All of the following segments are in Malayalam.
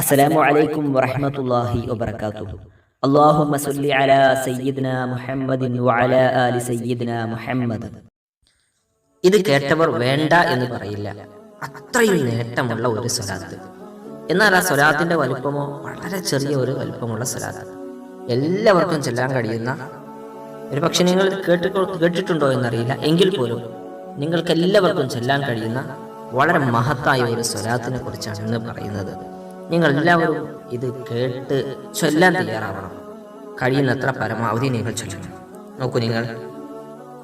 അസ്സലാമു അലൈക്കും വറഹ്മത്തുള്ളാഹി വബറകാതുഹു. അല്ലാഹുമ്മ സല്ലി അലാ സയ്യിദ്നാ മുഹമ്മദിൻ വഅലാ ആലി സയ്യിദ്നാ മുഹമ്മദ്. ഇത് കേട്ടവർ വേണ്ട എന്ന് പറയില്ല. അത്രയും നേട്ടമുള്ള ഒരു സ്വലാത്ത്. എന്നാൽ ആ സ്വലാത്തിന്റെ വലുപ്പമോ വളരെ ചെറിയ ഒരു വലുപ്പമുള്ള സ്വലാത്ത്. എല്ലാവർക്കും ചെല്ലാൻ കഴിയുന്ന ഒരു പക്ഷെ നിങ്ങൾ കേട്ട് കേട്ടിട്ടുണ്ടോ എന്നറിയില്ല. എങ്കിൽ പോലും നിങ്ങൾക്ക് എല്ലാവർക്കും ചെല്ലാൻ കഴിയുന്ന വളരെ മഹത്തായ ഒരു സ്വലാത്തിനെ കുറിച്ചാണ് ഇന്ന് പറയുന്നത്. നിങ്ങൾ എല്ലാവരും ഇത് കേട്ട് ചൊല്ലാൻ തയ്യാറാവണം. കഴിയുന്നത്ര പരമാവധി നിങ്ങൾ ചൊല്ലണം നോക്കൂ നിങ്ങൾ.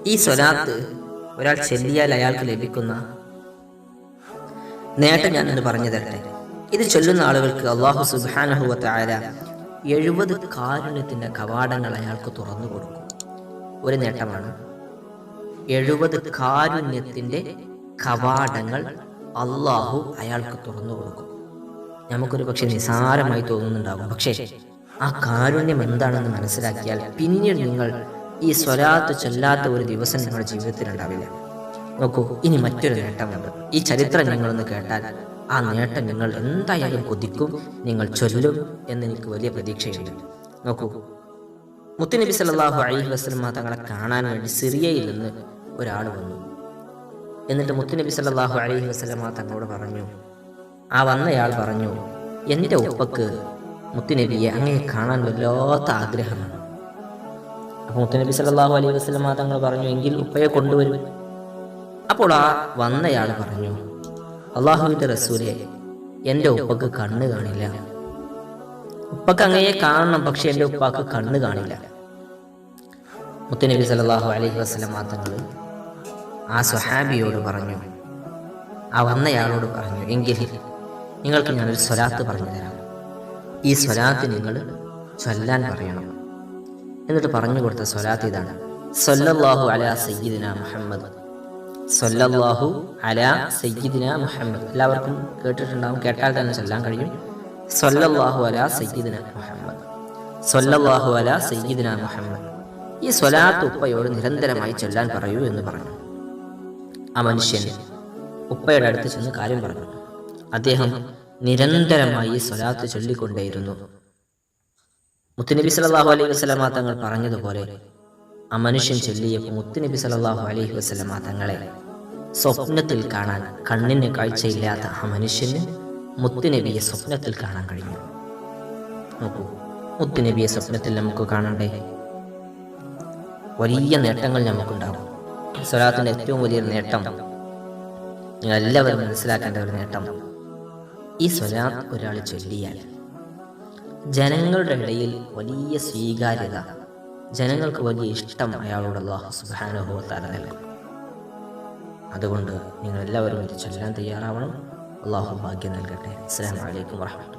ഈ സ്വലാത്ത് ഒരാൾ ചൊല്ലിയാൽ അയാൾക്ക് ലഭിക്കുന്ന നേട്ടം ഞാൻ ഇന്ന് പറഞ്ഞു തരട്ടെ. ഇത് ചൊല്ലുന്ന ആളുകൾക്ക് അള്ളാഹു സുബാനഹുവത്ത ആര എഴുപത് കാരുണ്യത്തിന്റെ കവാടങ്ങൾ അയാൾക്ക് തുറന്നു കൊടുക്കും. ഒരു നേട്ടമാണ്. എഴുപത് കാരുണ്യത്തിന്റെ കവാടങ്ങൾ അള്ളാഹു അയാൾക്ക് തുറന്നു കൊടുക്കും. നമുക്കൊരു പക്ഷെ നിസാരമായി തോന്നുന്നുണ്ടാകും. പക്ഷേ ആ കാരുണ്യം എന്താണെന്ന് മനസ്സിലാക്കിയാൽ പിന്നീട് നിങ്ങൾ ഈ സ്വലാത്ത് ചൊല്ലാത്ത ഒരു ദിവസം നിങ്ങളുടെ ജീവിതത്തിൽ ഉണ്ടാവില്ല. നോക്കൂ ഇനി മറ്റൊരു നേട്ടമുണ്ട് ഈ ചരിത്രം നിങ്ങളൊന്ന് കേട്ടാൽ ആ നേട്ടം നിങ്ങൾ എന്തായാലും കൊതിക്കും നിങ്ങൾ ചൊല്ലും എന്ന് എനിക്ക് വലിയ പ്രതീക്ഷയുണ്ട്. നോക്കൂ മുത്തുനബി സല്ലല്ലാഹു അലൈഹി വസ്ലമ തങ്ങളെ കാണാൻ വേണ്ടി സിറിയയിൽ നിന്ന് ഒരാൾ വന്നു. എന്നിട്ട് മുത്തുനബി സല്ലല്ലാഹു അലൈഹി വസ്ലമ തങ്ങളോട് പറഞ്ഞു ആ വന്നയാൾ പറഞ്ഞു എന്റെ ഉപ്പക്ക് മുത്തുനബിയെ അങ്ങനെ കാണാൻ വല്ലാത്ത ആഗ്രഹമാണ്. അപ്പോൾ മുത്തുനബി സല്ലല്ലാഹു അലൈഹി വസല്ലമ തങ്ങൾ പറഞ്ഞു എങ്കിൽ ഉപ്പയെ കൊണ്ടുവരും. അപ്പോൾ ആ വന്നയാൾ പറഞ്ഞു അള്ളാഹുവിന്റെ റസൂലെ എന്റെ ഉപ്പക്ക് കണ്ണ് കാണില്ല. ഉപ്പക്ക് അങ്ങയെ കാണണം പക്ഷെ എന്റെ ഉപ്പാക്ക് കണ്ണ് കാണില്ല. മുത്തുനബി സല്ലല്ലാഹു അലൈഹി വസല്ലമ തങ്ങൾ ആ സ്വഹാബിയോട് പറഞ്ഞു ആ വന്നയാളോട് പറഞ്ഞു എങ്കിൽ നിങ്ങൾക്ക് ഞാനൊരു സ്വലാത്ത് പറഞ്ഞു തരാം. ഈ സ്വലാത്ത് നിങ്ങൾ ചൊല്ലാൻ പറയണം. എന്നിട്ട് പറഞ്ഞു കൊടുത്ത സ്വലാത്ത് ഇതാണ്. സൊല്ലാഹു അലാ സയ്യിദിന മുഹമ്മദ്. സൊല്ലാഹു അലാ സയ്യിദിന മുഹമ്മദ്. എല്ലാവർക്കും കേട്ടിട്ടുണ്ടാവും കേട്ടാൽ തന്നെ ചൊല്ലാൻ കഴിയും. സൊല്ലാഹു അലാ സയ്യിദിന മുഹമ്മദ്. സൊല്ലാഹു അലാ സയ്യിദിന മുഹമ്മദ്. ഈ സ്വലാത്ത് ഉപ്പയോട് നിരന്തരമായി ചൊല്ലാൻ പറയൂ എന്ന് പറഞ്ഞു. ആ മനുഷ്യൻ ഉപ്പയുടെ അടുത്ത് ചെന്ന് കാര്യം പറഞ്ഞു. അദ്ദേഹം നിരന്തരമായി സ്വലാത്ത് ചൊല്ലിക്കൊണ്ടേയിരുന്നു. മുത്തുനബി സലാഹു അലൈഹി വസല്ലമ തങ്ങൾ പറഞ്ഞതുപോലെ ആ മനുഷ്യൻ ചൊല്ലിയപ്പോൾ മുത്തുനബി സലാഹു അലൈഹി വസല്ലമ തങ്ങളെ സ്വപ്നത്തിൽ കാണാൻ കണ്ണിന് കാഴ്ചയില്ലാത്ത ആ മനുഷ്യന് മുത്തുനബിയെ സ്വപ്നത്തിൽ കാണാൻ കഴിഞ്ഞു. നോക്കൂ മുത്തുനബിയെ സ്വപ്നത്തിൽ നമുക്ക് കാണണ്ടേ? വലിയ നേട്ടങ്ങൾ നമുക്കുണ്ടാകും. സ്വലാത്തിന്റെ ഏറ്റവും വലിയൊരു നേട്ടം നിങ്ങൾ എല്ലാവരും മനസ്സിലാക്കേണ്ട ഒരു നേട്ടം ഈ സ്വലാത്ത് ഒരാൾ ചൊല്ലിയാൽ ജനങ്ങളുടെ ഇടയിൽ വലിയ സ്വീകാര്യത ജനങ്ങൾക്ക് വലിയ ഇഷ്ടം അയാളോട് അള്ളാഹു സുബാനുഭവത്താല നൽകും. അതുകൊണ്ട് നിങ്ങൾ എല്ലാവരും ഇത് ചൊല്ലാൻ തയ്യാറാവണം. അള്ളാഹു ഭാഗ്യം നൽകട്ടെ. അസ്സാം വലൈക്കും വാഹമത്തുള്ള